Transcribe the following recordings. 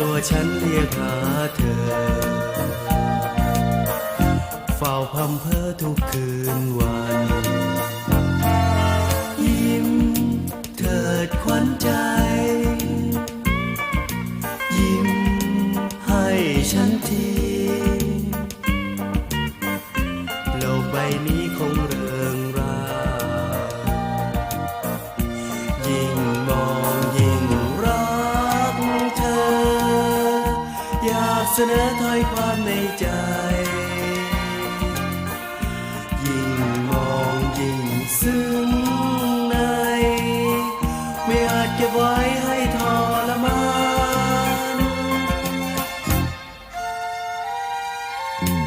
ตัวฉันเรียกหาเธอ เฝ้าพำเพอทุกคืนวัน ยิ้มเถิดขวัญใจ ยิ้มให้ฉันทีโลกใบนี้ากเสนอถ้อยความในใจ ยิ่งมองยิ่งซึ้งใน ไม่อาจเก็บไว้ให้ทรมาน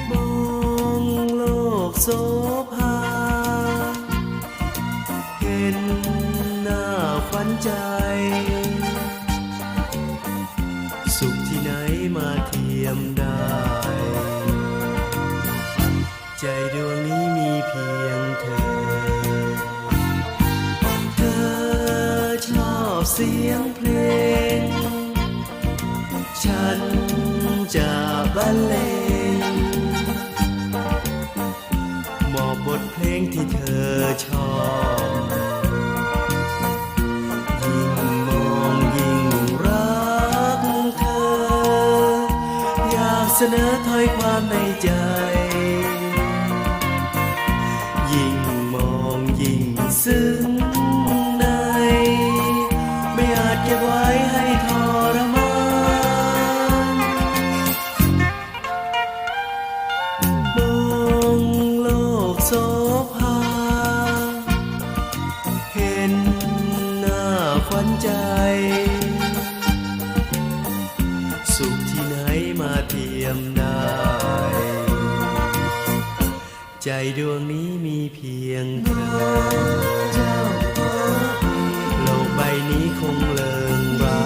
มองโลกโสภาเห็นหน้าขวัญใจ สุขที่ไหนมา สียงเพลง ฉันจะบรรเลงมอบบทเพลงที่เธอชอบยิ่งมองยิ่งรักเธอ อยากเสนอถ้อยความในใจ มาเทียมได้ใจดวงนี้มีเพียงเธอโลกใบนี้คงเลิงรา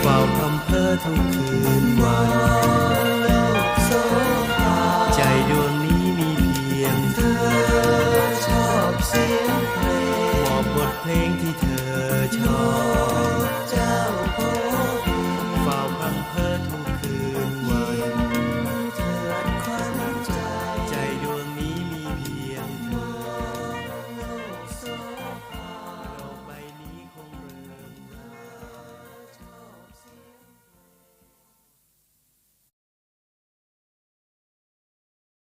เฝ้าคำเพ้อทุกคืน